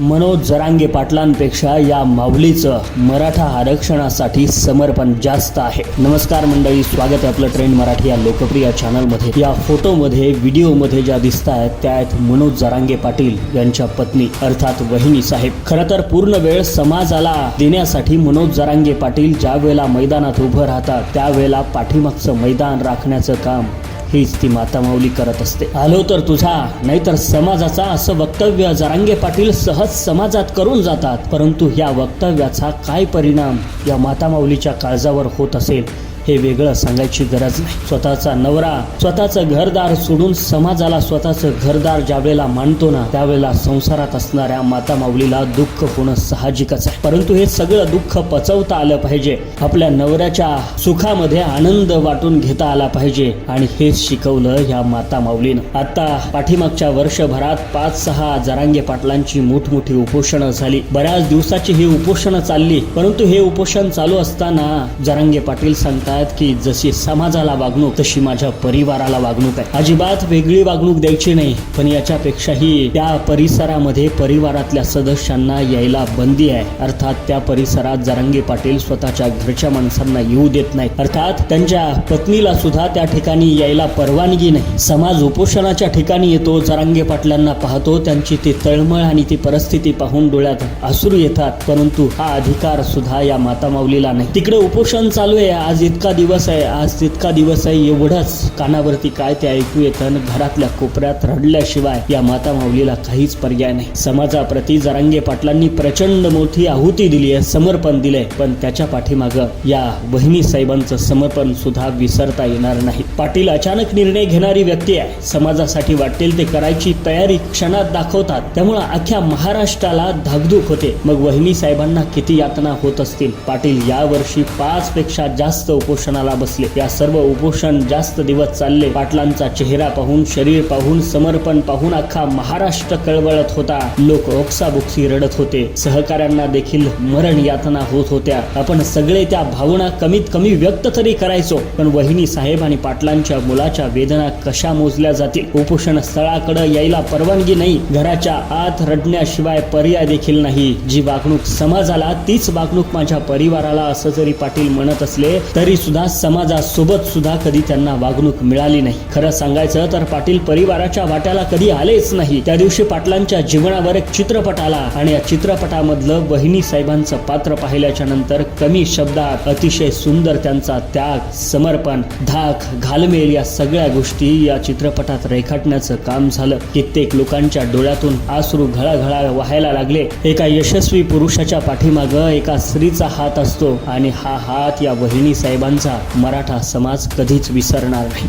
मनोज जरांगे पाटलांपेक्षा या माऊलीचं मराठा आरक्षणासाठी समर्पण जास्त आहे. नमस्कार मंडळी स्वागत आहे आपलं ट्रेंड मराठी या लोकप्रिय चॅनलमध्ये या फोटोमध्ये व्हिडिओमध्ये ज्या दिसत आहेत त्या आहेत मनोज जरांगे पाटील यांच्या पत्नी अर्थात वहिनी साहेब. खरं तर पूर्ण वेळ समाजाला देण्यासाठी मनोज जरांगे पाटील ज्या वेळेला मैदानात उभं राहतात त्यावेळेला पाठीमागचं मैदान राखण्याचं काम हीच ती माता माऊली करत असते. आलो तर तुझा नाहीतर समाजाचा असं वक्तव्य जरांगे पाटील सहज समाजात करून जातात. परंतु या वक्तव्याचा काय परिणाम या माता माऊलीच्या काळजावर होत असेल? हे वेगळं सांगायची गरज नाही. स्वतःचा नवरा स्वतःचं घरदार सोडून समाजाला स्वतःचं घरदार ज्यावेळेला मानतो ना त्यावेळेला संसारात असणाऱ्या माता माऊलीला दुःख होणं साहजिकच आहे. परंतु हे सगळं दुःख पचवता आलं पाहिजे. आपल्या नवऱ्याच्या सुखामध्ये आनंद वाटून घेता आला पाहिजे. आणि हेच शिकवलं ह्या माता माऊलीनं आता पाठीमागच्या वर्षभरात पाच सहा जरांगे पाटलांची मोठमोठी उपोषणं झाली. बऱ्याच दिवसाची ही उपोषणं चालली. परंतु हे उपोषण चालू असताना जरांगे पाटील सांगतात की जशी समाजाला वागणूक तशी माझ्या परिवाराला वागणूक आहे. अजिबात वेगळी वागणूक द्यायची नाही पण याच्यापेक्षाही त्या परिसरामध्ये परिवारातल्या सदस्यांना यायला बंदी आहे. अर्थात त्या परिसरात जरांगे पाटील स्वतःच्या घरच्या माणसांना येऊ देत नाही अर्थात त्यांच्या पत्नीला सुद्धा त्या ठिकाणी यायला परवानगी नाही. समाज उपोषणाच्या ठिकाणी येतो जरांगे पाटलांना पाहतो त्यांची ती तळमळ आणि ती परिस्थिती पाहून डोळ्यात अश्रू येतात परंतु हा अधिकार सुद्धा या माता माऊलीला नाही. तिकडे उपोषण चालू आहे. आज इतका दिवस आहे आज तितका दिवस आहे एवढंच कानावरती काय ते ऐकू येतं आणि घरातल्या कोपऱ्यात रडल्याशिवाय या माता माऊलीला काहीच पर्याय नाही. समाजाप्रती जरांगे पाटलांनी प्रचंड मोठी आहुती दिली आहे समर्पण दिलंय. पण त्याच्या पाठीमागं या वहिनी साहेबांचं समर्पण सुद्धा विसरता येणार नाही. पाटील अचानक निर्णय घेणारी व्यक्ती आहे. समाजासाठी वाटेल ते करायची तयारी क्षणात दाखवतात. त्यामुळं अख्ख्या महाराष्ट्राला धाकधूक होते. मग वहिनी साहेबांना किती यातना होत असतील? पाटील यावर्षी पाच पेक्षा जास्त उपोषणाला बसले. या सर्व उपोषण जास्त दिवस चालले. पाटलांचा चेहरा पाहून शरीर पाहून समर्पण पाहून अख्खा महाराष्ट्र कळवळत होता. लोक ओक्साबुक्सी रडत होते. सहकाऱ्यांना देखील मरण यातना होत होत्या. आपण सगळे त्या भावना कमीत कमी व्यक्त तरी करायचो. पण वहिनी साहेब आणि पाटलांच्या मुलाच्या वेदना कशा मोजल्या जातील? उपोषण स्थळाकडे यायला परवानगी नाही. घराच्या आत रडण्याशिवाय पर्याय देखील नाही. जी वागणूक समाजाला तीच वागणूक माझ्या परिवाराला असं जरी पाटील म्हणत असले तरी सुद्धा समाजासोबत सुद्धा कधी त्यांना वागणूक मिळाली नाही. खरं सांगायचं तर पाटील परिवाराच्या वाट्याला कधी आलेच नाही. त्या दिवशी पाटलांच्या जीवनावर एक चित्रपट आला आणि या चित्रपटामधलं वहिनी साहेबांचं पात्र पाहिल्याच्या नंतर कमी शब्दात अतिशय सुंदर त्यांचा त्याग समर्पण धाक घालमेल या सगळ्या गोष्टी या चित्रपटात रेखाटण्याचं काम झालं. कित्येक लोकांच्या डोळ्यातून आसरू घळाघळा व्हायला लागले. एका यशस्वी पुरुषाच्या पाठीमागं एका स्त्रीचा हात असतो आणि हा हात या वहिनी साहेबांचा मराठा समाज कधीच विसरणार नाही.